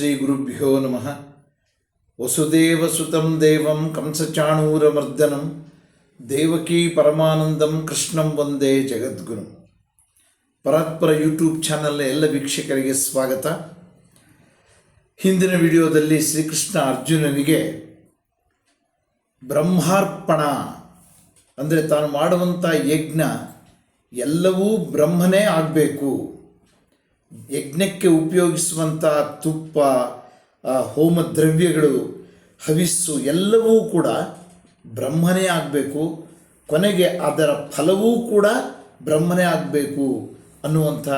ಶ್ರೀ ಗುರುಭ್ಯೋ ನಮಃ. ವಸುದೇವ ಸುತಂ ದೇವಂ ಕಂಸಚಾಣೂರಮರ್ದನಂ, ದೇವಕೀ ಪರಮಾನಂದಂ ಕೃಷ್ಣಂ ವಂದೇ ಜಗದ್ಗುರು. ಪರಾತ್ಪರ ಯೂಟ್ಯೂಬ್ ಚಾನಲ್ನ ಎಲ್ಲ ವೀಕ್ಷಕರಿಗೆ ಸ್ವಾಗತ. ಹಿಂದಿನ ವಿಡಿಯೋದಲ್ಲಿ ಶ್ರೀಕೃಷ್ಣ ಅರ್ಜುನನಿಗೆ ಬ್ರಹ್ಮಾರ್ಪಣ, ಅಂದರೆ ತಾನು ಮಾಡುವಂಥ ಯಜ್ಞ ಎಲ್ಲವೂ ಬ್ರಹ್ಮನೇ ಆಗಬೇಕು. ಯಜ್ಞಕ್ಕೆ ಉಪಯೋಗಿಸುವಂಥ ತುಪ್ಪ ಹೋಮ ದ್ರವ್ಯಗಳು ಹವಿಸ್ಸು ಎಲ್ಲವೂ ಕೂಡ ಬ್ರಹ್ಮನೇ ಆಗಬೇಕು. ಕೊನೆಗೆ ಅದರ ಫಲವೂ ಕೂಡ ಬ್ರಹ್ಮನೇ ಆಗಬೇಕು ಅನ್ನುವಂಥ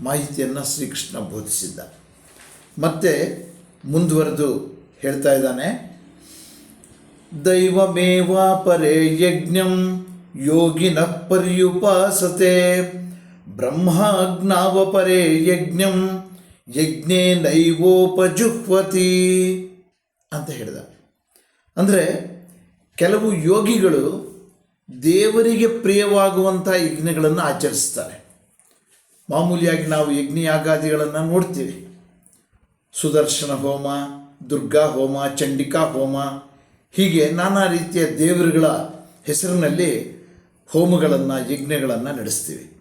ಮಾಹಿತಿಯನ್ನು ಶ್ರೀಕೃಷ್ಣ ಬೋಧಿಸಿದ್ದ. ಮತ್ತೆ ಮುಂದುವರೆದು ಹೇಳ್ತಾ ಇದ್ದಾನೆ. ದೈವಮೇವಾ ಪರೇ ಯಜ್ಞಂ ಯೋಗಿನ ಪರ್ಯುಪಾಸತೆ. ಬ್ರಹ್ಮಾಜ್ಞಾವ ಪರೇ ಯಜ್ಞಂ, ಯಜ್ಞೇ ನೈವೋಪಜುಹ್ವತಿ ಅಂತ ಹೇಳಿದ. ಅಂದರೆ ಕೆಲವು ಯೋಗಿಗಳು ದೇವರಿಗೆ ಪ್ರಿಯವಾಗುವಂಥ ಯಜ್ಞಗಳನ್ನು ಆಚರಿಸ್ತಾರೆ. ಮಾಮೂಲಿಯಾಗಿ ನಾವು ಯಜ್ಞಯಾಗಾದಿಗಳನ್ನು ನೋಡ್ತೀವಿ. ಸುದರ್ಶನ ಹೋಮ, ದುರ್ಗಾ ಹೋಮ, ಚಂಡಿಕಾ ಹೋಮ, ಹೀಗೆ ನಾನಾ ರೀತಿಯ ದೇವರುಗಳ ಹೆಸರಿನಲ್ಲಿ ಹೋಮಗಳನ್ನು, ಯಜ್ಞಗಳನ್ನು ನಡೆಸ್ತೀವಿ.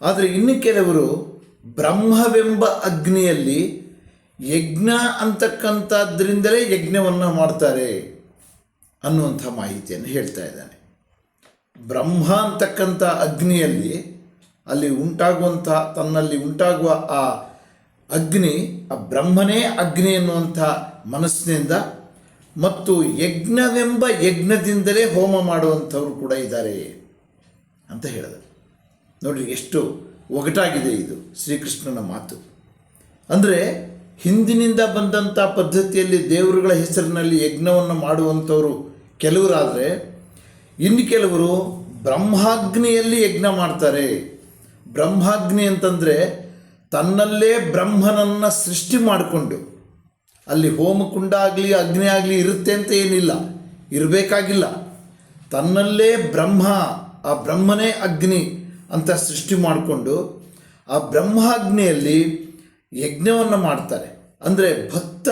ಆದರೆ ಇನ್ನು ಕೆಲವರು ಬ್ರಹ್ಮವೆಂಬ ಅಗ್ನಿಯಲ್ಲಿ ಯಜ್ಞ ಅಂತಕ್ಕಂಥದ್ರಿಂದಲೇ ಯಜ್ಞವನ್ನು ಮಾಡ್ತಾರೆ ಅನ್ನುವಂಥ ಮಾಹಿತಿಯನ್ನು ಹೇಳ್ತಾ ಇದ್ದಾನೆ. ಬ್ರಹ್ಮ ಅಂತಕ್ಕಂಥ ಅಗ್ನಿಯಲ್ಲಿ ಅಲ್ಲಿ ಉಂಟಾಗುವಂಥ, ತನ್ನಲ್ಲಿ ಉಂಟಾಗುವ ಆ ಅಗ್ನಿ, ಆ ಬ್ರಹ್ಮನೇ ಅಗ್ನಿ ಎನ್ನುವಂಥ ಮನಸ್ಸಿನಿಂದ ಮತ್ತು ಯಜ್ಞವೆಂಬ ಯಜ್ಞದಿಂದಲೇ ಹೋಮ ಮಾಡುವಂಥವ್ರು ಕೂಡ ಇದ್ದಾರೆ ಅಂತ ಹೇಳಿದರು. ನೋಡ್ರಿ ಎಷ್ಟು ಒಗಟಾಗಿದೆ ಇದು ಶ್ರೀಕೃಷ್ಣನ ಮಾತು. ಅಂದರೆ ಹಿಂದಿನಿಂದ ಬಂದಂಥ ಪದ್ಧತಿಯಲ್ಲಿ ದೇವರುಗಳ ಹೆಸರಿನಲ್ಲಿ ಯಜ್ಞವನ್ನು ಮಾಡುವಂಥವರು ಕೆಲವರಾದರೆ, ಇನ್ನು ಕೆಲವರು ಬ್ರಹ್ಮಾಗ್ನಿಯಲ್ಲಿ ಯಜ್ಞ ಮಾಡ್ತಾರೆ. ಬ್ರಹ್ಮಾಗ್ನಿ ಅಂತಂದರೆ ತನ್ನಲ್ಲೇ ಬ್ರಹ್ಮನನ್ನು ಸೃಷ್ಟಿ ಮಾಡಿಕೊಂಡು, ಅಲ್ಲಿ ಹೋಮಕುಂಡ ಆಗಲಿ ಅಗ್ನಿ ಆಗಲಿ ಇರುತ್ತೆ ಅಂತ ಏನಿಲ್ಲ, ಇರಬೇಕಾಗಿಲ್ಲ. ತನ್ನಲ್ಲೇ ಬ್ರಹ್ಮ, ಆ ಬ್ರಹ್ಮನೇ ಅಗ್ನಿ. ಅಂತ ಸೃಷ್ಟಿ ಮಾಡಿಕೊಂಡು ಆ ಬ್ರಹ್ಮಾಗ್ನೆಯಲ್ಲಿ ಯಜ್ಞವನ್ನು ಮಾಡ್ತಾರೆ. ಅಂದರೆ ಭಕ್ತ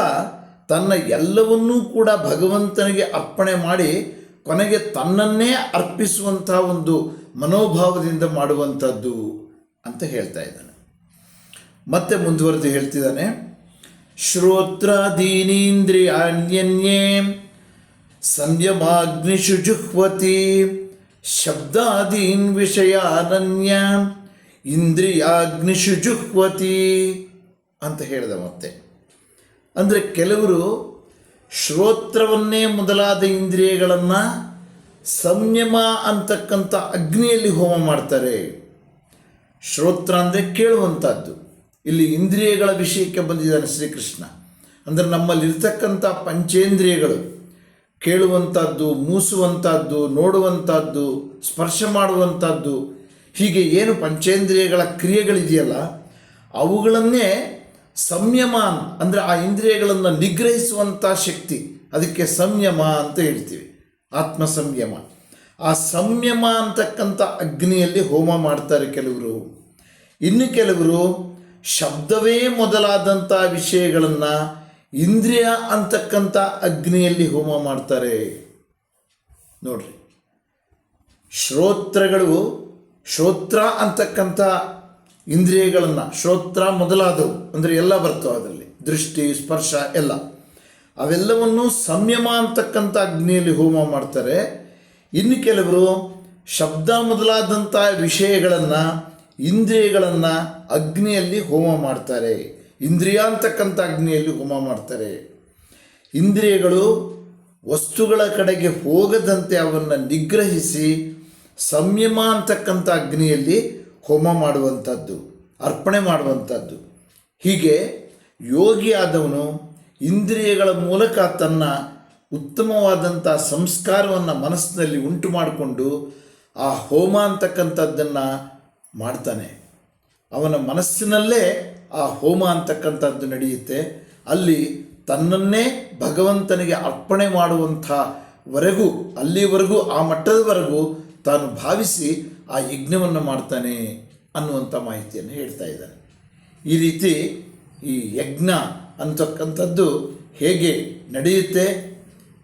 ತನ್ನ ಎಲ್ಲವನ್ನೂ ಕೂಡ ಭಗವಂತನಿಗೆ ಅರ್ಪಣೆ ಮಾಡಿ ಕೊನೆಗೆ ತನ್ನನ್ನೇ ಅರ್ಪಿಸುವಂಥ ಒಂದು ಮನೋಭಾವದಿಂದ ಮಾಡುವಂಥದ್ದು ಅಂತ ಹೇಳ್ತಾ ಇದ್ದಾನೆ. ಮತ್ತೆ ಮುಂದುವರೆದು ಹೇಳ್ತಿದ್ದಾನೆ ಶ್ರೋತ್ರಾದೀನೀಂದ್ರಿಯಾಣ್ಯನ್ಯೇ ಸಂಯಮಾಗ್ನಿಷು ಜುಹ್ವತಿ ಶಬ್ದಾದೀನ್ ವಿಷಯಾನನ್ಯ ಇಂದ್ರಿಯಾಗ್ನಿಷು ಜುಹ್ವತಿ ಅಂತ ಹೇಳಿದ ಮತ್ತೆ. ಅಂದರೆ ಕೆಲವರು ಶ್ರೋತ್ರವನ್ನೇ ಮೊದಲಾದ ಇಂದ್ರಿಯಗಳನ್ನು ಸಂಯಮ ಅಂತಕ್ಕಂಥ ಅಗ್ನಿಯಲ್ಲಿ ಹೋಮ ಮಾಡ್ತಾರೆ. ಶ್ರೋತ್ರ ಅಂದರೆ ಕೇಳುವಂಥದ್ದು ಇಲ್ಲಿ ಇಂದ್ರಿಯಗಳ ವಿಷಯಕ್ಕೆ ಬಂದಿದ್ದಾನೆ ಶ್ರೀಕೃಷ್ಣ. ಅಂದರೆ ನಮ್ಮಲ್ಲಿರ್ತಕ್ಕಂಥ ಪಂಚೇಂದ್ರಿಯಗಳು. ಕೇಳುವಂಥದ್ದು ಮೂಸುವಂಥದ್ದು ನೋಡುವಂಥದ್ದು ಸ್ಪರ್ಶ ಮಾಡುವಂಥದ್ದು ಹೀಗೆ ಏನು ಪಂಚೇಂದ್ರಿಯಗಳ ಕ್ರಿಯೆಗಳಿದೆಯಲ್ಲ, ಅವುಗಳನ್ನೇ ಸಂಯಮ ಅಂದರೆ ಆ ಇಂದ್ರಿಯಗಳನ್ನು ನಿಗ್ರಹಿಸುವಂಥ ಶಕ್ತಿ. ಅದಕ್ಕೆ ಸಂಯಮ ಅಂತ ಹೇಳ್ತೀವಿ. ಆತ್ಮ ಸಂಯಮ ಆ ಸಂಯಮ ಅಂತಕ್ಕಂಥ ಅಗ್ನಿಯಲ್ಲಿ ಹೋಮ ಮಾಡ್ತಾರೆ ಕೆಲವರು. ಇನ್ನು ಕೆಲವರು ಶಬ್ದವೇ ಮೊದಲಾದಂಥ ವಿಷಯಗಳನ್ನು ಇಂದ್ರಿಯ ಅಂತಕ್ಕಂಥ ಅಗ್ನಿಯಲ್ಲಿ ಹೋಮ ಮಾಡ್ತಾರೆ. ನೋಡ್ರಿ. ಶ್ರೋತ್ರಗಳು, ಶ್ರೋತ್ರ ಅಂತಕ್ಕಂಥ ಇಂದ್ರಿಯಗಳನ್ನು, ಶ್ರೋತ್ರ ಮೊದಲಾದವು, ಅಂದರೆ ಎಲ್ಲ ಬರ್ತವೆ ಅದರಲ್ಲಿ. ದೃಷ್ಟಿ, ಸ್ಪರ್ಶ, ಎಲ್ಲ. ಅವೆಲ್ಲವನ್ನು ಸಂಯಮ ಅಂತಕ್ಕಂಥ ಅಗ್ನಿಯಲ್ಲಿ ಹೋಮ ಮಾಡ್ತಾರೆ. ಇನ್ನು ಕೆಲವರು ಶಬ್ದ ಮೊದಲಾದಂಥ ವಿಷಯಗಳನ್ನು, ಇಂದ್ರಿಯಗಳನ್ನು ಅಗ್ನಿಯಲ್ಲಿ ಹೋಮ ಮಾಡ್ತಾರೆ. ಇಂದ್ರಿಯ ಅಂತಕ್ಕಂಥ ಅಗ್ನಿಯಲ್ಲಿ ಹೋಮ ಮಾಡ್ತಾರೆ. ಇಂದ್ರಿಯಗಳು ವಸ್ತುಗಳ ಕಡೆಗೆ ಹೋಗದಂತೆ ಅವನ್ನು ನಿಗ್ರಹಿಸಿ ಸಂಯಮ ಅಂತಕ್ಕಂಥ ಅಗ್ನಿಯಲ್ಲಿ ಹೋಮ ಮಾಡುವಂಥದ್ದು, ಅರ್ಪಣೆ ಮಾಡುವಂಥದ್ದು. ಹೀಗೆ ಯೋಗಿಯಾದವನು ಇಂದ್ರಿಯಗಳ ಮೂಲಕ ತನ್ನ ಉತ್ತಮವಾದಂಥ ಸಂಸ್ಕಾರವನ್ನು ಮನಸ್ಸಿನಲ್ಲಿ ಉಂಟು ಮಾಡಿಕೊಂಡು ಆ ಹೋಮ ಅಂತಕ್ಕಂಥದ್ದನ್ನು ಮಾಡ್ತಾನೆ. ಅವನ ಮನಸ್ಸಿನಲ್ಲೇ ಆ ಹೋಮ ಅಂತಕ್ಕಂಥದ್ದು ನಡೆಯುತ್ತೆ. ಅಲ್ಲಿ ತನ್ನನ್ನೇ ಭಗವಂತನಿಗೆ ಅರ್ಪಣೆ ಮಾಡುವಂಥವರೆಗೂ ಅಲ್ಲಿವರೆಗೂ, ಆ ಮಟ್ಟದವರೆಗೂ ತಾನು ಭಾವಿಸಿ ಆ ಯಜ್ಞವನ್ನು ಮಾಡ್ತಾನೆ ಅನ್ನುವಂಥ ಮಾಹಿತಿಯನ್ನು ಹೇಳ್ತಾ ಇದ್ದಾನೆ. ಈ ರೀತಿ ಈ ಯಜ್ಞ ಅಂತಕ್ಕಂಥದ್ದು ಹೇಗೆ ನಡೆಯುತ್ತೆ,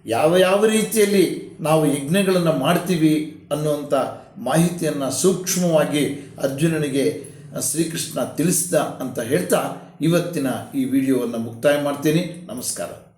ಯಾವ ಯಾವ ರೀತಿಯಲ್ಲಿ ನಾವು ಯಜ್ಞಗಳನ್ನು ಮಾಡ್ತೀವಿ ಅನ್ನುವಂಥ ಮಾಹಿತಿಯನ್ನು ಸೂಕ್ಷ್ಮವಾಗಿ ಅರ್ಜುನನಿಗೆ ಶ್ರೀಕೃಷ್ಣ ತಿಳಿಸಿದ ಅಂತ ಹೇಳ್ತಾ ಇವತ್ತಿನ ಈ ವಿಡಿಯೋವನ್ನು ಮುಕ್ತಾಯ ಮಾಡ್ತೀನಿ. ನಮಸ್ಕಾರ.